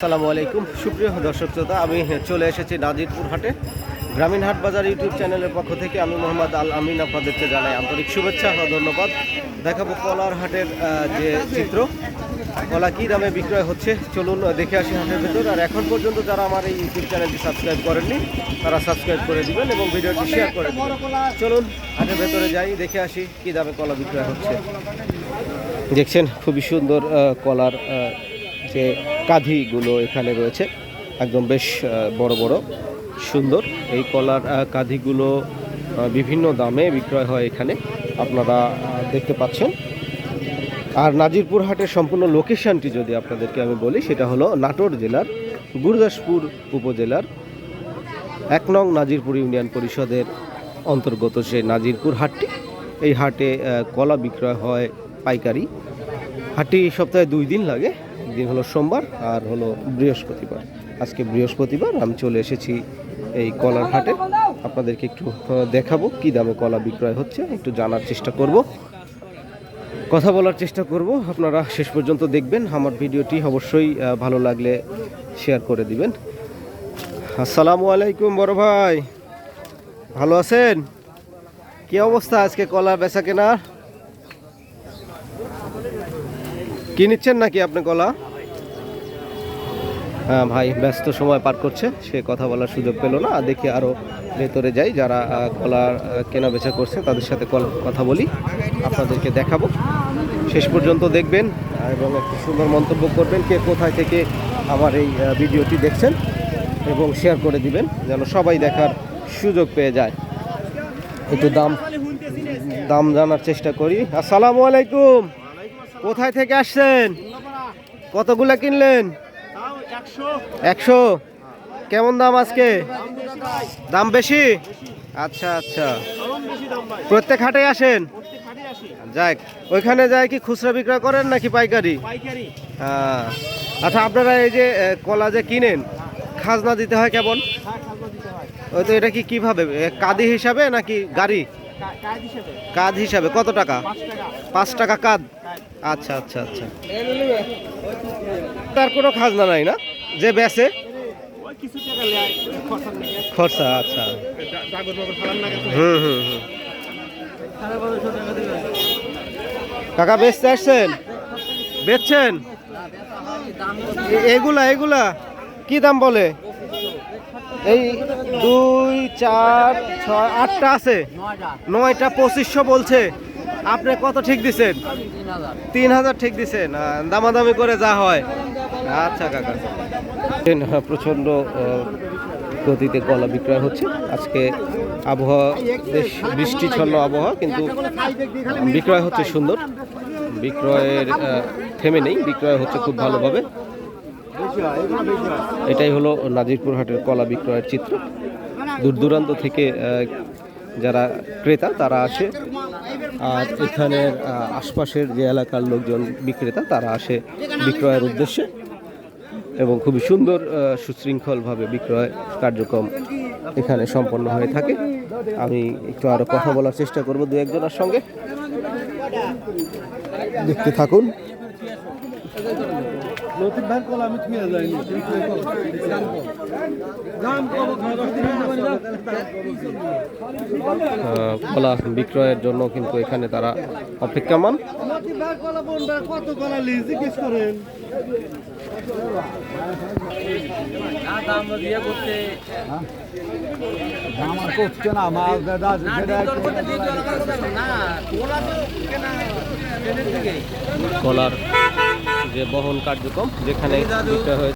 আসসালামু আলাইকুম। সুপ্রিয় দর্শক শ্রোতা, আমি চলে এসেছি নাজিরপুর হাটে। গ্রামীণ হাট বাজার ইউটিউব চ্যানেলের পক্ষ থেকে আমি মোহাম্মদ আল আমিন আপনাদেরকে জানাই আন্তরিক শুভেচ্ছা ও ধন্যবাদ। দেখাবো কলার হাটের যে চিত্র। কলা কী দামে বিক্রয় হচ্ছে? চলুন দেখে আসি হাটের ভেতর। আর এখন পর্যন্ত যারা আমার এই ইউটিউব চ্যানেলটি সাবস্ক্রাইব করেননি, তারা সাবস্ক্রাইব করে দিবেন এবং ভিডিওটি শেয়ার করে দেবেন। চলুন হাটের ভেতরে যাই, দেখে আসি কী দামে কলা বিক্রয় হচ্ছে। দেখছেন, খুবই সুন্দর কলার যে কাঁধিগুলো এখানে রয়েছে। একদম বেশ বড় বড়। সুন্দর। এই কলার কাঁধিগুলো বিভিন্ন দামে বিক্রয় হয় এখানে। আপনারা দেখতে পাচ্ছেন। আর নাজিরপুর হাটের সম্পূর্ণ লোকেশনটি যদি আপনাদেরকে আমি বলি, সেটা হলো নাটোর জেলার গুরদাসপুর উপজেলার এক নং নাজিরপুর ইউনিয়ন পরিষদের অন্তর্গত সেই নাজিরপুর হাটটি। এই হাটে কলা বিক্রয় হয় পাইকারি। হাটটি সপ্তাহে দুই দিন লাগে। একদিন হলো সোমবার আর হলো বৃহস্পতিবার। আজকে বৃহস্পতিবার আমি চলে এসেছি এই কলার হাটে। আপনাদেরকে একটু দেখাবো কি দামে কলা বিক্রয় হচ্ছে, একটু জানার চেষ্টা করব। কথা বলার চেষ্টা করব, আপনারা শেষ পর্যন্ত দেখবেন। আমার ভিডিওটি অবশ্যই ভালো লাগলে শেয়ার করে দিবেন। আসসালামু আলাইকুম বড় ভাই। ভালো আছেন? কি অবস্থা আজকে কলা বেচা কেনা কি নিচ্ছেন নাকি আপনি কলা হ্যাঁ ভাই, ব্যস্ত সময় পার করছে, সে কথা বলার সুযোগ পেল না। দেখি আরও ভেতরে যাই, যারা কলা কেনা বেচা করছে, তাদের সাথে কথা বলি, আপনাদেরকে দেখাবো। শেষ পর্যন্ত দেখবেন এবং একটু সুন্দর মন্তব্য করবেন, কে কোথায় থেকে আমার এই ভিডিওটি দেখছেন, এবং শেয়ার করে দিবেন, যেন সবাই দেখার সুযোগ পেয়ে যায়। একটু দাম দাম জানার চেষ্টা করি। আসসালামু আলাইকুম। কোথায় থেকে আসছেন? কতগুলা কিনলেন? একশো। কেমন দাম আজকে? দাম বেশি? আচ্ছা আচ্ছা। প্রত্যেক হাটে আসেন? যাক, ওইখানে যায় কি খুচরা বিক্রয় করেন নাকি পাইকারি? হ্যাঁ। আচ্ছা আপনারা এই যে কলা যে কিনেন, খাজনা দিতে হয় কেমন? ওই তো এটা কি কীভাবে? কাদি হিসাবে নাকি গাড়ি? কাদ হিসাবে। কত টাকা? পাঁচ টাকা। কাদ আচ্ছা আচ্ছা আচ্ছা। তার কোনো খাজনা নাই না? যে বেচে? খরচা আচ্ছা। হুম হুম হুম। কাকা বেচতে আসছেন? বেচছেন? এগুলা এগুলা। কি দাম বলে? এই দুই চার ছয় আটটা আছে? নয়টা পঁচিশশো বলছে। আপনি কত ঠিক দিছেন? তিন হাজার ঠিক দিছেন। দামাদামি করে যা হয়। আচ্ছা কাকা। হ্যাঁ, প্রচণ্ড গতিতে কলা বিক্রয় হচ্ছে। আজকে আবহাওয়া বেশ বৃষ্টিছন্ন আবহাওয়া কিন্তু বিক্রয় হচ্ছে সুন্দর। বিক্রয়ের থেমে নেই। বিক্রয় হচ্ছে খুব ভালোভাবে। এটাই হলো নাজিরপুর হাটের কলা বিক্রয়ের চিত্র। দূর দূরান্ত থেকে যারা ক্রেতা, তারা আসে। আর এখানের আশপাশের যে এলাকার লোকজন বিক্রেতা, তারা আসে বিক্রয়ের উদ্দেশ্যে। এবং খুবই সুন্দর সুশৃঙ্খলভাবে বিক্রয় কার্যক্রম এখানে সম্পন্ন হয়ে থাকে। আমি একটু আরও কথা বলার চেষ্টা করব দু একজনের সঙ্গে। দেখতে থাকুন। লতিফ ভাইয়ের কলা আমি থুয়ে যাইনি দাম কম আহ, কলা বিক্রয়ের জন্য কিন্তু এখানে তারা অপেক্ষমান কত কলা জিজ্ঞেস করেন আমার করছে না মাল দাদা কলার যে বহন কার্যক্রম যেখানে বিক্রয় হয়েছে।